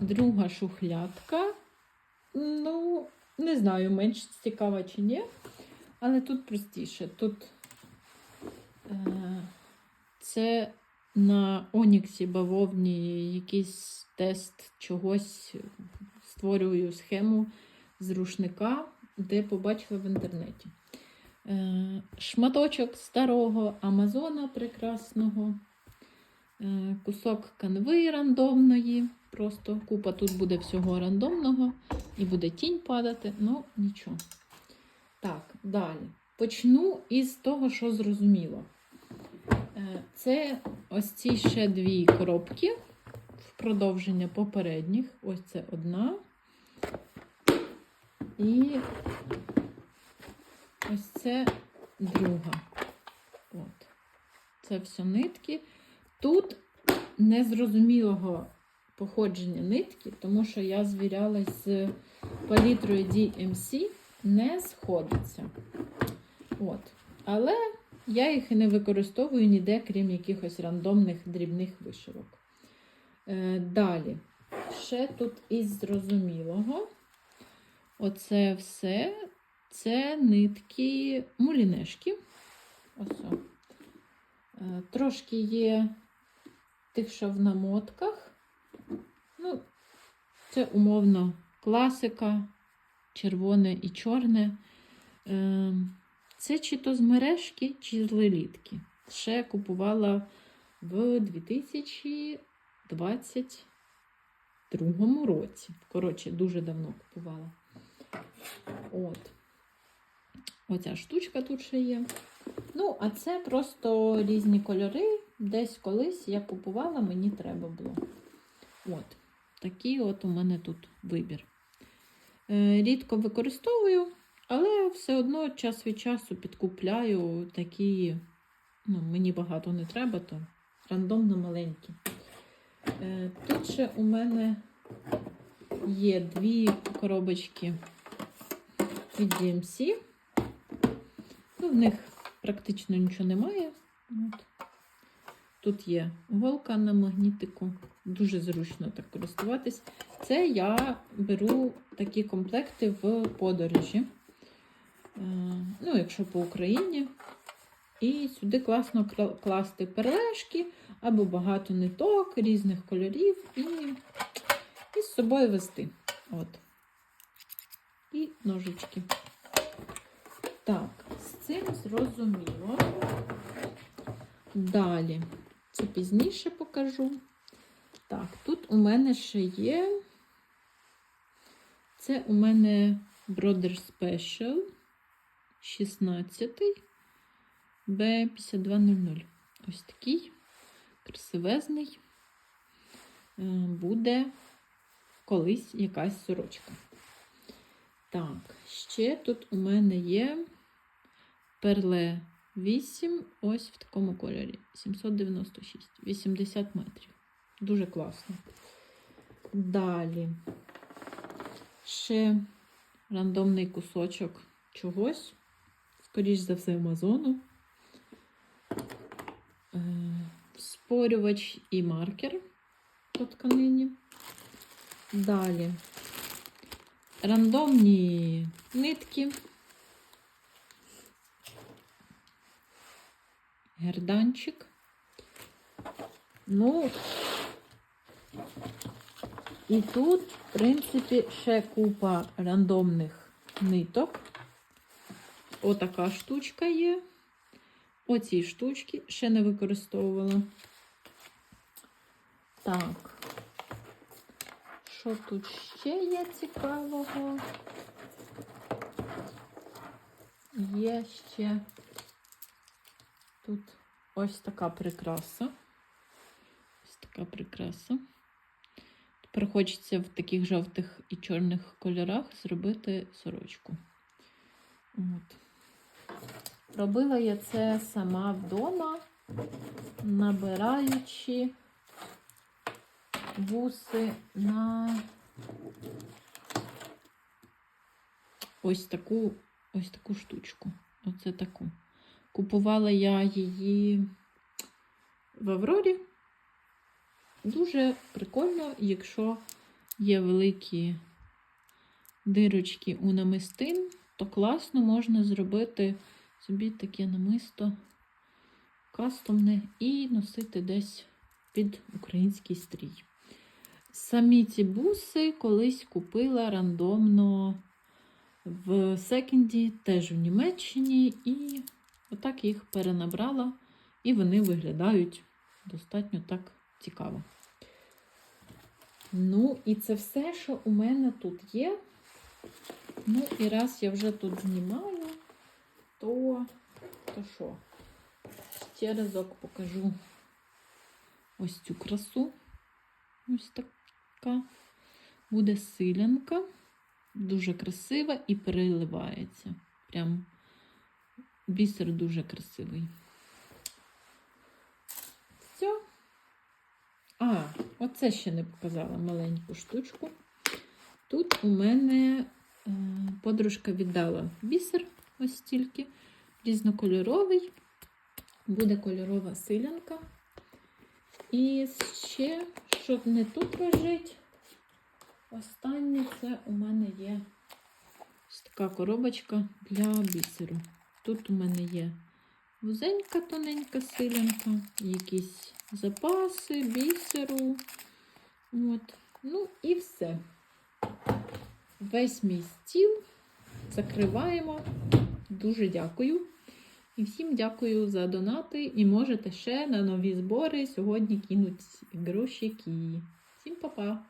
Друга шухлядка. Ну, не знаю, менш цікава чи ні. Але тут простіше. Тут е, це на Оніксі бавовні якийсь тест чогось. Створюю схему з рушника, де побачила в інтернеті. Е, шматочок старого Амазона прекрасного, е, кусок канви рандомної. Просто купа тут буде всього рандомного і буде тінь падати, ну нічого. Так, далі. Почну із того, що зрозуміло. Е, Це ось ці ще дві коробки в продовження попередніх. Ось це одна. І ось це друга. От. Це все нитки. Тут незрозумілого походження нитки, тому що я звірялась з палітрою DMC, не сходиться. От. Але я їх і не використовую ніде, крім якихось рандомних дрібних вишивок. Е, далі. Ще тут із зрозумілого. Оце все. Це нитки мулінешки. Ось. Е, Трошки є тих, що в намотках. Ну, це умовно класика, червоне і чорне. Е, Це чи то з мережки, чи з лелітки. Ще купувала в 2022 році. Коротше, дуже давно купувала. От. Оця штучка тут ще є. Ну, а це просто різні кольори. Десь колись я купувала, мені треба було. От. Такий от у мене тут вибір. Е, Рідко використовую, але все одно час від часу підкупляю такі, ну, мені багато не треба, то рандомно маленькі. Е, Тут ще у мене є дві коробочки від DMC. Ну, в них практично нічого немає. От. Тут є голка на магнітику, дуже зручно так користуватись. Це я беру такі комплекти в подорожі. Е, Ну, якщо по Україні. І сюди класно класти перлешки або багато ниток різних кольорів і, і з собою вести. От. І ножички. Так, з цим зрозуміло. Далі. Це пізніше покажу. Так, тут у мене ще є. Це у мене Brother Special 16 B5200. Ось такий красивезний. Е, Буде колись якась сорочка. Так, ще тут у мене є перле 8, ось в такому кольорі. 796, 80 метрів. Дуже класно. Далі. Ще рандомний кусочок чогось. Скоріш за все, Амазону. Е, Спорювач і маркер по тканині. Далі. Рандомні нитки. Герданчик. Ну, і тут, в принципі, ще купа рандомних ниток. Отака штучка є. Оці штучки ще не використовувала. Так. Що тут ще є цікавого? Є ще тут ось така прикраса. Ось така прикраса. Тепер хочеться в таких жовтих і чорних кольорах зробити сорочку. От. Робила я це сама вдома, набираючи вуси на ось таку ось таку штучку. Оце таку. Купувала я її в Аврорі. Дуже прикольно, якщо є великі дирочки у намистин, то класно можна зробити собі таке намисто кастомне і носити десь під український стрій. Самі ці буси колись купила рандомно в секонді, теж в Німеччині, і отак їх перенабрала, і вони виглядають достатньо так цікаво. Ну, і це все, що у мене тут є. Ну, і раз я вже тут знімаю, то, то що? Ще разок покажу ось цю красу. Ось така. Буде силянка. Дуже красива і переливається. Прям бісер дуже красивий. Все. А, оце ще не показала маленьку штучку. Тут у мене е, подружка віддала бісер ось стільки, різнокольоровий. Буде кольорова силянка. І ще, щоб не тут лежить, останнє це у мене є ось така коробочка для бісеру. Тут у мене є вузенька тоненька силянка, якісь запаси, бісеру. От. Ну і все. Весь мій стіл закриваємо. Дуже дякую. І всім дякую за донати. І можете ще на нові збори сьогодні кинути грошики. Всім па-па!